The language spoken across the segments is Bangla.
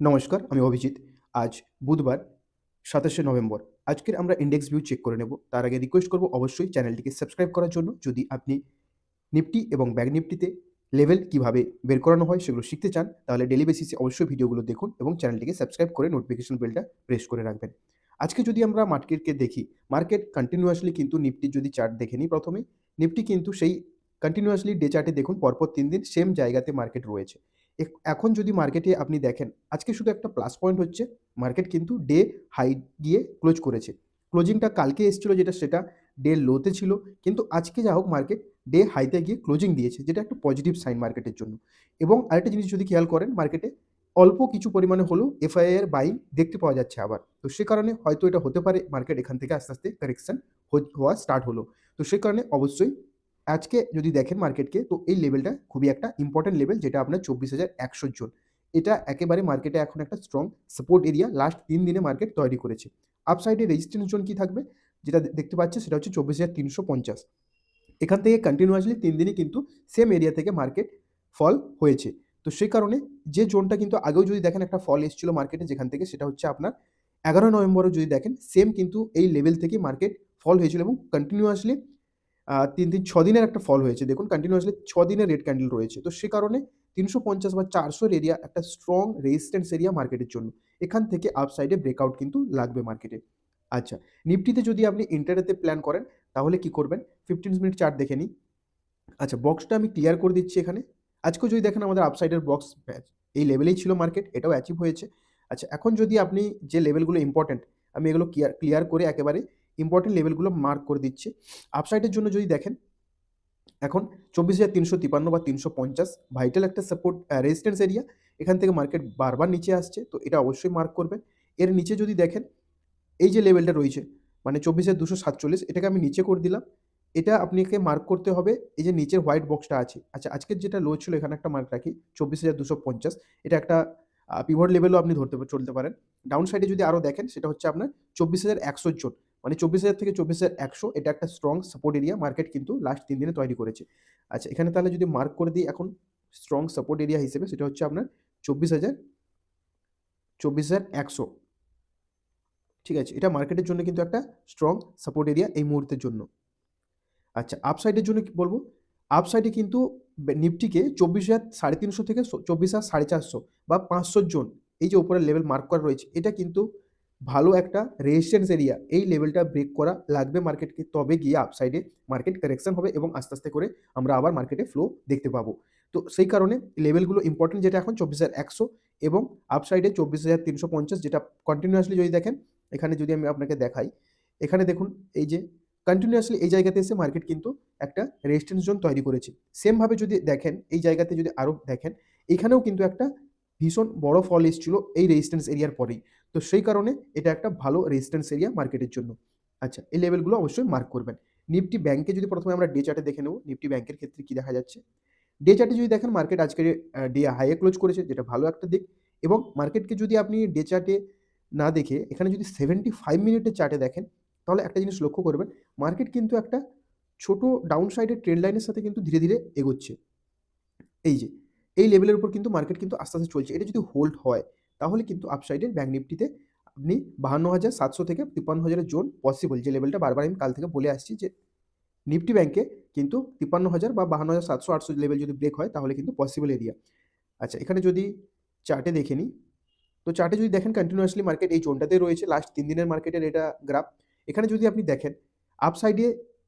নমস্কার, আমি অভিজিৎ। আজ বুধবার সাতাশে নভেম্বর। আজকের আমরা ইন্ডেক্স ভিউ চেক করে নেব। তার আগে রিকোয়েস্ট করব অবশ্যই চ্যানেলটিকে সাবস্ক্রাইব করার জন্য। যদি আপনি নিফটি এবং ব্যাগ নিফটিতে লেভেল কীভাবে বের করানো হয় সেগুলো শিখতে চান, তাহলে ডেলি বেসিসে অবশ্যই ভিডিওগুলো দেখুন এবং চ্যানেলটিকে সাবস্ক্রাইব করে নোটিফিকেশন বেলটা প্রেস করে রাখবেন। আজকে যদি আমরা মার্কেটকে দেখি মার্কেট কন্টিনিউয়াসলি কিন্তু নিফটির যদি চার্ট দেখে নিই প্রথমে নিফটি কিন্তু সেই কন্টিনিউয়াসলি ডে চার্টে দেখুন, পরপর তিন দিন সেম জায়গাতে মার্কেট রয়েছে। এখন যদি মার্কেটে আপনি দেখেন, আজকে শুধু একটা প্লাস পয়েন্ট হচ্ছে মার্কেট কিন্তু ডে হাই গিয়ে ক্লোজ করেছে। ক্লোজিংটা কালকে এসেছিল যেটা, সেটা ডে লোতে ছিল, কিন্তু আজকে যা হোক মার্কেট ডে হাইতে গিয়ে ক্লোজিং দিয়েছে, যেটা একটা পজিটিভ সাইন মার্কেটের জন্য। এবং আরেকটা জিনিস যদি খেয়াল করেন মার্কেটে অল্প কিছু পরিমাণে হলেও এফআইআই এর বাইং দেখতে পাওয়া যাচ্ছে আবার। তো সে কারণে হয়তো এটা হতে পারে মার্কেট এখান থেকে আস্তে আস্তে কারেকশন হওয়া স্টার্ট হলো। তো সে কারণে অবশ্যই আজকে যদি দেখেন মার্কেটকে তো এই লেভেলটা খুবই একটা ইম্পর্টেন্ট লেভেল যেটা আপনার চব্বিশ হাজার একশো জন। এটা একেবারে মার্কেটে এখন একটা স্ট্রং সাপোর্ট এরিয়া লাস্ট তিন দিনে মার্কেট তৈরি করেছে। আপসাইডে রেজিস্ট্যান্স জোন কি থাকবে? যেটা দেখতে পাচ্ছে সেটা হচ্ছে চব্বিশ হাজার তিনশো পঞ্চাশ। এখান থেকে কন্টিনিউয়াসলি তিন দিনই কিন্তু সেম এরিয়া থেকে মার্কেট ফল হয়েছে। তো সেই কারণে যে জোনটা কিন্তু আগেও যদি দেখেন একটা ফল এসেছিল মার্কেটে যেখান থেকে সেটা হচ্ছে আপনার এগারো নভেম্বরে যদি দেখেন সেম কিন্তু এই লেভেল থেকে মার্কেট ফল হয়েছিল এবং কন্টিনিউয়াসলি তিন দিন, ছ দিনের একটা ফল হয়েছে। দেখুন কন্টিনিউয়াসলি ছ দিনের রেড ক্যান্ডেল রয়েছে। তো সে কারণে তিনশো পঞ্চাশ বা চারশোর এরিয়া একটা স্ট্রং রেজিস্ট্যান্স এরিয়া মার্কেটের জন্য। এখান থেকে আপসাইডে ব্রেকআউট কিন্তু লাগবে মার্কেটে আচ্ছা নিফটিতে যদি আপনি ইন্টারনেটে প্ল্যান করেন, তাহলে কি করবেন? ফিফটিন মিনিট চার্ট দেখে নিই। আচ্ছা বক্সটা আমি ক্লিয়ার করে দিচ্ছি এখানে। আজকেও যদি দেখেন আমাদের আপসাইডের বক্স এই লেভেলেই ছিল মার্কেট এটাও অ্যাচিভ হয়েছে। আচ্ছা এখন যদি আপনি যে লেভেলগুলো ইম্পর্ট্যান্ট আমি এগুলো ক্লিয়ার ক্লিয়ার করে একেবারে ইম্পর্টেন্ট লেভেলগুলো মার্ক করে দিচ্ছি। আপসাইডের জন্য যদি দেখেন, এখন চব্বিশ হাজার তিনশো তিপান্ন বা তিনশো পঞ্চাশ ভাইটাল একটা সাপোর্ট রেজিস্ট্যান্স এরিয়া এখান থেকে মার্কেট বারবার নিচে আসছে, তো এটা অবশ্যই মার্ক করবেন। এর নিচে যদি দেখেন, এই যে লেভেলটা রয়েছে মানে চব্বিশ হাজার দুশো সাতচল্লিশ, এটাকে আমি নিচে করে দিলাম। এটা আপনাকে মার্ক করতে হবে, এই যে নিচের হোয়াইট বক্সটা আছে। আচ্ছা আজকের যেটা লো ছিল, এখানে একটা মার্ক রাখি, চব্বিশ হাজার দুশো পঞ্চাশ, এটা একটা পিভট লেভেলও আপনি ধরতে, চলতে পারেন। ডাউন সাইডে যদি আরও দেখেন, সেটা হচ্ছে আপনার চব্বিশ হাজার একশো জন। মানে চব্বিশ হাজার থেকে চব্বিশ হাজার একশো, এটা একটা স্ট্রং সাপোর্ট এরিয়া মার্কেট কিন্তু লাস্ট তিন দিনে তৈরি করেছে। আচ্ছা এখানে তাহলে যদি মার্ক করে দিই এখন স্ট্রং সাপোর্ট এরিয়া হিসেবে, সেটা হচ্ছে আপনার চব্বিশ হাজার চব্বিশ হাজার একশো। ঠিক আছে, এটা মার্কেটের জন্য কিন্তু একটা স্ট্রং সাপোর্ট এরিয়া এই মুহূর্তের জন্য। আচ্ছা আপসাইডের জন্য কি বলব? আপসাইডে কিন্তু নিফটিকে চব্বিশ হাজার সাড়ে তিনশো থেকে চব্বিশ হাজার সাড়ে চারশো বা পাঁচশো জন, এই যে উপরের লেভেল মার্ক করা রয়েছে, এটা কিন্তু ভালো একটা রেজিস্ট্যান্স এরিয়া এই লেভেলটা ব্রেক করা লাগবে মার্কেটকে তবে গিয়ে আপসাইডে মার্কেট কারেকশন হবে এবং আস্তে আস্তে করে আমরা আবার মার্কেটে ফ্লো দেখতে পাবো। তো সেই কারণে লেভেলগুলো ইম্পর্টেন্ট যেটা এখন চব্বিশ হাজার একশো এবং আপসাইডে চব্বিশ হাজার তিনশো পঞ্চাশ যেটা কন্টিনিউয়াসলি যদি দেখেন, এখানে যদি আমি আপনাকে দেখাই, এখানে দেখুন এই যে কন্টিনিউয়াসলি এই জায়গাতে এসে মার্কেট কিন্তু একটা রেজিস্ট্যান্স জোন তৈরি করেছে। সেমভাবে যদি দেখেন, এই জায়গাতে যদি আরও দেখেন, এখানেও কিন্তু একটা ভীষণ বড় ফল এসেছিল এই রেজিস্ট্যান্স এরিয়ার পরেই। তো সেই কারণে এটা একটা ভালো রেজিস্ট্যান্স এরিয়া মার্কেটের জন্য। আচ্ছা এই লেভেলগুলো অবশ্যই মার্ক করবেন। নিফটি ব্যাংকে যদি প্রথমে আমরা ডে চার্টে দেখে নেব নিফটি ব্যাংকের ক্ষেত্রে কী দেখা যাচ্ছে? ডে চার্টে যদি দেখেন মার্কেট আজকে ডে হাইয়ে ক্লোজ করেছে, যেটা ভালো একটা দিক। এবং মার্কেটকে যদি আপনি ডে চার্টে না দেখে, এখানে যদি সেভেন্টি ফাইভ মিনিটের চার্টে দেখেন, তাহলে একটা জিনিস লক্ষ্য করবেন মার্কেট কিন্তু একটা ছোট ডাউন সাইডের ট্রেড লাইনের সাথে কিন্তু ধীরে ধীরে এগোচ্ছে। এই যে, এই লেভেলের উপর কিন্তু মার্কেট কিন্তু আস্তে আস্তে চলছে। এটা যদি হোল্ড হয় তাহলে কিন্তু আপসাইডের ব্যাঙ্ক নিফটিতে আপনি বাহান্ন হাজার সাতশো থেকে তিপ্পান্ন হাজারের জোন পসিবল যে লেভেলটা বারবার আমি কাল থেকে বলে আসছি যে নিফটি ব্যাংকে কিন্তু তিপ্পান্ন হাজার বা বাহান্ন হাজার সাতশো আটশো লেভেল যদি ব্রেক হয় তাহলে কিন্তু পসিবল এরিয়া আচ্ছা এখানে যদি চার্টে দেখে নিই, তো চার্টে যদি দেখেন কন্টিনিউয়াসলি মার্কেট এই জোনটাতে রয়েছে লাস্ট তিন দিনের মার্কেটের এটা গ্রাফ এখানে যদি আপনি দেখেন আপসাইডে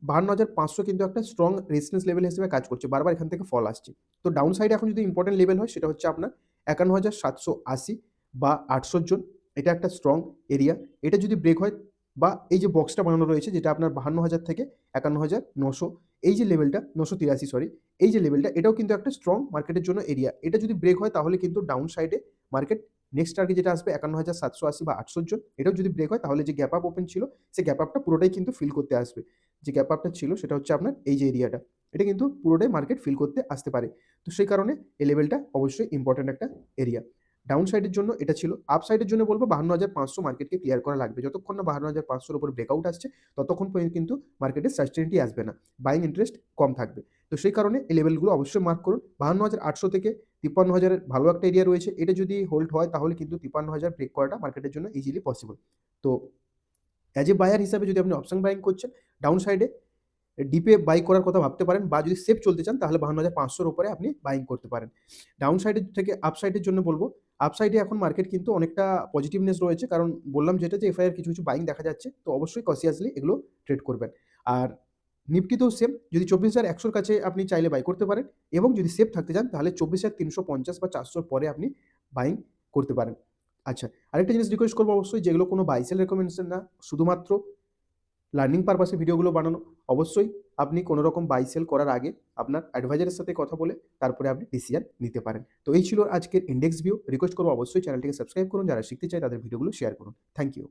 বাহান্ন হাজার পাঁচশো কিন্তু একটা স্ট্রং রেজিস্ট্যান্স লেভেল হিসেবে কাজ করছে, বারবার এখান থেকে ফল আসছে। তো ডাউন সাইডে এখন যদি ইম্পর্টেন্ট লেভেল হয়, সেটা হচ্ছে আপনার একান্ন হাজার সাতশো আশি। বা আটশো জন, এটা একটা স্ট্রং এরিয়া এটা যদি ব্রেক হয় বা এই যে বক্সটা বানানো রয়েছে, যেটা আপনার বাহান্ন হাজার থেকে একান্ন হাজার নশো, এই যে লেভেলটা নশো তিরাশি সরি এই যে লেভেলটা এটাও কিন্তু একটা স্ট্রং মার্কেটের জন্য এরিয়া এটা যদি ব্রেক হয়, তাহলে কিন্তু ডাউন সাইডে মার্কেট নেক্সট টার্গেট যেটা আসবে একান্ন হাজার সাতশো আশি বা আটশো জন, এটাও যদি ব্রেক হয়, তাহলে যে গ্যাপ আপ ওপেন ছিল, সেই গ্যাপ আপটা পুরোটাই কিন্তু ফিল করতে আসবে। যে গ্যাপ আপটা ছিল, সেটা হচ্ছে আপনার এই যে এরিয়াটা এটা কিন্তু পুরোটাই মার্কেট ফিল করতে আসতে পারে। তো সেই কারণে এই লেভেলটা অবশ্যই ইম্পর্টেন্ট একটা এরিয়া ডাউন সাইডের জন্য এটা ছিল আপ সাইডের জন্য বলব বাহান্ন হাজার পাঁচশো মার্কেটকে ক্লিয়ার করা লাগবে। যতক্ষণ না বাহান্ন হাজার পাঁচশোর উপর ব্রেকআউট আসছে, ততক্ষণ পর্যন্ত কিন্তু মার্কেটে সাস্টেনিটি আসবে না। বাইং ইন্টারেস্ট কম থাকবে। তো সেই কারণে এই লেভেলগুলো অবশ্যই মার্ক করুন। বাহান্ন হাজার আটশো থেকে তিপ্পান্ন হাজারের ভালো একটা এরিয়া রয়েছে। এটা যদি হোল্ড হয়, তাহলে কিন্তু তিপ্পান্ন হাজার ব্রেক করাটা মার্কেটের জন্য ইজিলি পসিবল তো অ্যাজ এ বায়ার হিসাবে যদি আপনি অপশন বাইং করছেন ডাউন সাইডে ডিপে বাই করার কথা ভাবতে পারেন বা যদি সেফ চলতে চান, তাহলে বাহান্ন হাজার পাঁচশোর উপরে আপনি বাইং করতে পারেন। ডাউন সাইডের থেকে আপ সাইডের জন্য বলব আপ সাইডে এখন মার্কেট কিন্তু অনেকটা পজিটিভনেস রয়েছে। কারণ বললাম যেটা যে এফআইআর কিছু কিছু বাইং দেখা যাচ্ছে, তো অবশ্যই কসিয়াসলি এগুলো ট্রেড করবেন। আর নিফটিতেও সেম যদি চব্বিশ হাজার একশোর কাছে আপনি চাইলে বাই করতে পারেন এবং যদি সেফ থাকতে চান, তাহলে চব্বিশ হাজার তিনশো পঞ্চাশ বা চারশোর পরে আপনি বাইং করতে পারেন। আচ্ছা আরেকটা জিনিস রিকোয়েস্ট করব অবশ্যই, যেগুলো কোনো বাইসেল রেকমেন্ডেশন না, শুধুমাত্র লার্নিং পারপাসে ভিডিওগুলো বানানো। অবশ্যই আপনি কোনো রকম বাই সেল করার আগে আপনার অ্যাডভাইজারের সাথে কথা বলে তারপরে আপনি ডিসিশন নিতে পারেন। তো এই ছিল আজকের ইন্ডেক্স ভিউ রিকোয়েস্ট করব অবশ্যই চ্যানেলটিকে সাবস্ক্রাইব করুন। যারা শিখতে চায় তাদের ভিডিওগুলো শেয়ার করুন। Thank you